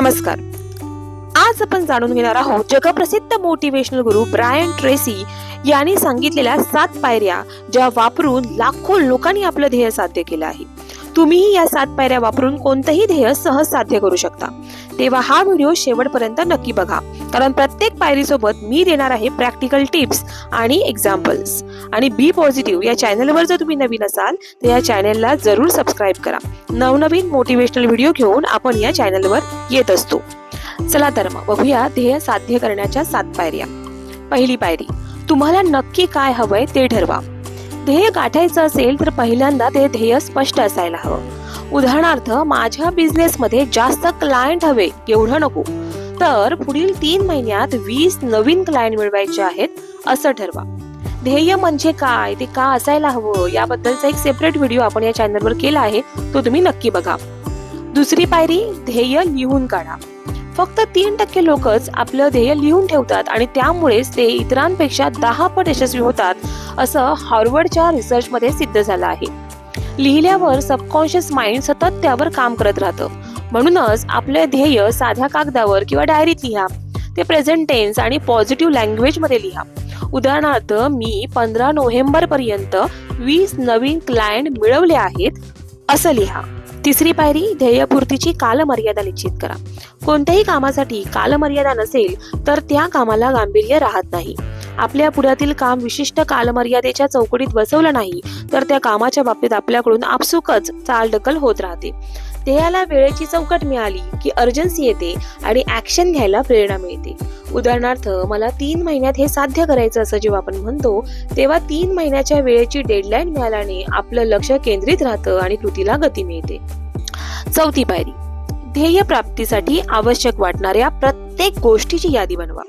नमस्कार. आज आपण जाणून घेणार आहोत जगप्रसिद्ध मोटिवेशनल गुरु ब्रायन ट्रेसी यांनी सांगितलेल्या सात पायऱ्या ज्या वापरून लाखो लोकांनी आपलं ध्येय साध्य केलं आहे. तुम्हीही या सात पायऱ्या वापरून कोणतंही ध्येय सहज साध्य करू शकता. तेव्हा हा व्हिडिओ शेवटपर्यंत नक्की बघा. कारण प्रत्येक पायरीसोबत मी देणार आहे प्रॅक्टिकल टिप्स आणि एक्झाम्पल्स आणि बी पॉझिटिव्ह या चॅनलवर जर तुम्ही नवीन असाल तर या चॅनलला जरूर सबस्क्राईब करा. नवनवीन मोटिवेशनल व्हिडिओ घेऊन आपण या चॅनलवर येत असतो. चला तर मग बघूया ध्येय साध्य करण्याच्या सात पायऱ्या. पहिली पायरी तुम्हाला नक्की काय हवंय ते ठरवा. ध्येय गाठायचं असेल तर पहिल्यांदा ते ध्येय स्पष्ट असायला हवं. उदाहरणार्थ माझ्या बिझनेसमध्ये जास्त क्लायंट हवे एवढं नको. तर पुढील तीन महिन्यात वीस नवीन क्लायंट मिळवायचे आहेत असं ठरवा. ध्येय म्हणजे काय? ते का असायला हवं? याबद्दलचा एक सेपरेट व्हिडिओ आपण या चॅनलवर केला आहे तो तुम्ही नक्की बघा. दुसरी पायरी ध्येय लिहून काढा. फक्त तीन टक्के लोकच आपलं ध्येय लिहून ठेवतात आणि त्यामुळेच ते इतरांपेक्षा दहा पट यशस्वी होतात असं हार्वर्डच्या रिसर्चमध्ये सिद्ध झालं आहे. लिहिल्यावर सबकॉन्शियस माइंड सतत त्यावर काम करत राहतं. म्हणूनच आपलं ध्येय साध्या कागदावर किंवा डायरीत लिहा. ते प्रेझेंट टेन्स आणि पॉझिटिव्ह लँग्वेजमध्ये लिहा. उदाहरणार्थ मी पंधरा नोव्हेंबर पर्यंत वीस नवीन क्लायंट मिळवले आहेत असं लिहा. तिसरी पायरी ध्येयपूर्तीची कालमर्यादा निश्चित करा. कोणत्याही कामासाठी कालमर्यादा नसेल तर त्या कामाला गांभीर्य राहत नाही. आपल्या पुढ्यातील काम विशिष्ट कालमर्यादेच्या चौकटीत बसवलं नाही तर त्या कामाच्या बाबतीत आपल्याकडून आपसुकच चालढकल होत राहते. ध्येयाला वेळेची चौकट मिळाली की अर्जन्सी येते आणि ऍक्शन घ्यायला प्रेरणा मिळते. उदाहरणार्थ मला तीन महिन्यात हे साध्य करायचं असं जेव्हा आपण म्हणतो तेव्हा तीन महिन्याच्या वेळेची डेडलाईन मिळाल्याने आपलं लक्ष केंद्रित राहतं आणि कृतीला गती मिळते. चौथी पायरी. ध्येय प्राप्तीसाठी आवश्यक वाटणाऱ्या प्रत्येक गोष्टीची यादी बनवा.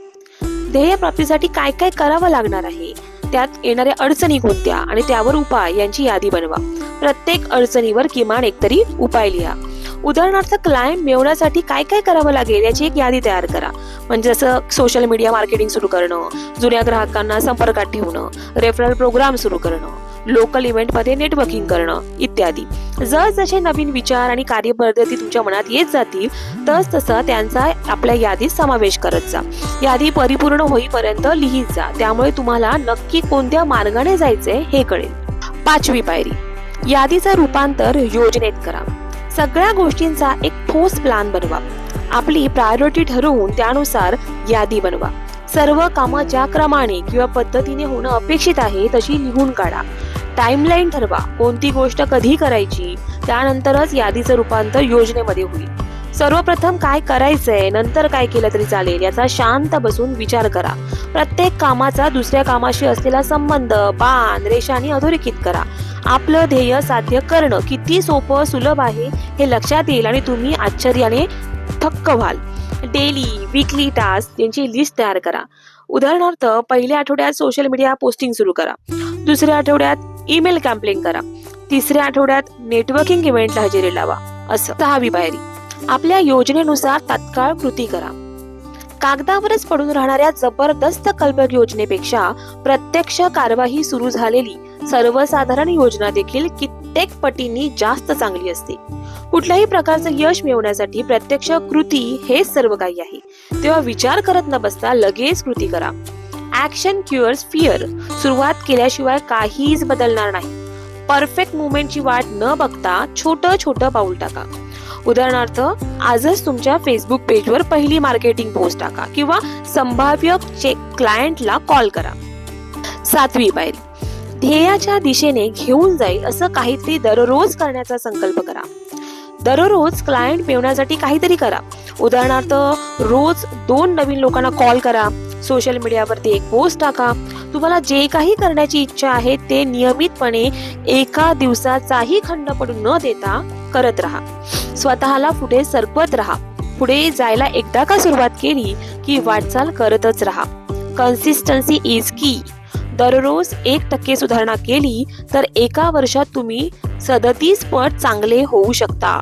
ध्येय प्राप्तीसाठी काय काय करावं लागणार आहे? त्यात येणाऱ्या अडचणी कोणत्या? आणि त्यावर उपाय यांची यादी बनवा. प्रत्येक अडचणीवर किमान एकतरी उपाय लिहा. उदाहरणार्थ क्लायंट मिळवण्यासाठी काय काय करावं लागेल याची एक यादी तयार करा. म्हणजे जसं सोशल मीडिया मार्केटिंग सुरू करणं जुन्या ग्राहकांना संपर्कात ठेवणं रेफरल प्रोग्राम सुरू करणं. लोकल इव्हेंटमध्ये नेटवर्किंग करणं इत्यादी. जसजसे नवीन विचार आणि कार्यपद्धती तुमच्या मनात येत जातील तस तसं त्यांचा आपल्या यादीत समावेश करत जा. यादी परिपूर्ण होईपर्यंत लिहित जा. त्यामुळे तुम्हाला नक्की कोणत्या मार्गाने जायचंय हे कळेल. पाचवी पायरी. यादीचं रूपांतर योजनेत करा. सगळ्या गोष्टींचा एक ठोस प्लॅन बनवा. आपली प्रायोरिटी ठरवून त्यानुसार यादी बनवा. सर्व कामं ज्या क्रमाने किंवा पद्धतीने होणं अपेक्षित आहे तशी लिहून काढा. टाइमलाईन ठरवा. कोणती गोष्ट कधी करायची त्यानंतरच यादीचं रूपांतर योजनेमध्ये होईल. सर्वप्रथम काय करायचंय नंतर काय केलं तरी चालेल याचा शांत बसून विचार करा. प्रत्येक कामाचा दुसऱ्या कामाशी असलेला संबंध बाण रेषाने अधोरेखित करा. आपलं ध्येय साध्य करणं किती सोपं सुलभ आहे हे लक्षात येईल आणि तुम्ही आश्चर्याने थक्क व्हाल. डेली विकली टास्क यांची लिस्ट तयार करा. उदाहरणार्थ पहिल्या आठवड्यात सोशल मीडिया पोस्टिंग सुरू करा. दुसऱ्या आठवड्यात ईमेल कॅम्पलिंग करा. तिसऱ्या आठवड्यात नेटवर्किंग इव्हेंटला हजेरी लावा असं सहावी पायरी. आपल्या योजनेनुसार तात्काळ कृती करा. कागदावरच पडून राहणाऱ्या जबरदस्त कल्पक योजनेपेक्षा प्रत्यक्ष कारवाई सुरू झालेली सर्वसाधारण योजना देखील कित्येक पटींनी जास्त चांगली असते. कुठल्याही प्रकारचं यश मिळवण्यासाठी प्रत्यक्ष कृती हेच सर्व काही आहे. तेव्हा विचार करत न बसता लगेच कृती करा. ऍक्शन क्युअर्स फिअर सुरुवात केल्याशिवाय काहीच बदलणार नाही. परफेक्ट मुवमेंटची वाट न बघता छोटं छोटं पाऊल टाका. उदाहरणार्थ आजच तुमच्या फेसबुक पेजवर पहिली मार्केटिंग पोस्ट टाका किंवा संभाव्य क्लायंटला कॉल करा. सातवी पायरी. ध्येयाच्या दिशेने घेऊन जाईल असं काहीतरी दररोज करण्याचा संकल्प करा. दररोज क्लायंट मिळवण्यासाठी काहीतरी करा. उदाहरणार्थ रोज दोन नवीन लोकांना कॉल करा. सोशल मीडियावरती एक पोस्ट टाका. तुम्हाला जे काही करण्याची इच्छा आहे ते नियमितपणे एका दिवसाचाही खंड पडू न देता करत राहा. स्वतःला पुढे सरपत राहा. पुढे जायला एकदा का सुरुवात केली की वाटचाल करतच राहा. कन्सिस्टन्सी इज की दररोज एक टक्के सुधारणा केली तर एका वर्षात तुम्ही सदतीस पट चांगले होऊ शकता.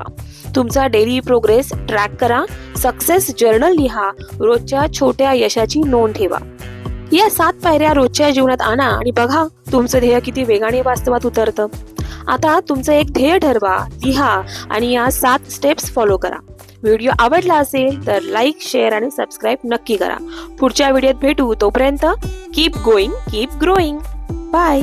तुमचा डेली प्रोग्रेस ट्रॅक करा सक्सेस जर्नल लिहा रोजच्या छोट्या यशाची नोंद ठेवा. या सात पायऱ्या रोजच्या जीवनात आणा आणि बघा तुमचं ध्येय किती वेगाने वास्तवात उतरतं. आता तुमचं एक ध्येय ठरवा लिहा आणि या सात स्टेप्स फॉलो करा. व्हिडिओ आवडला असेल तर लाईक शेअर आणि सबस्क्राईब नक्की करा. पुढच्या व्हिडिओत भेटू तोपर्यंत keep going keep growing bye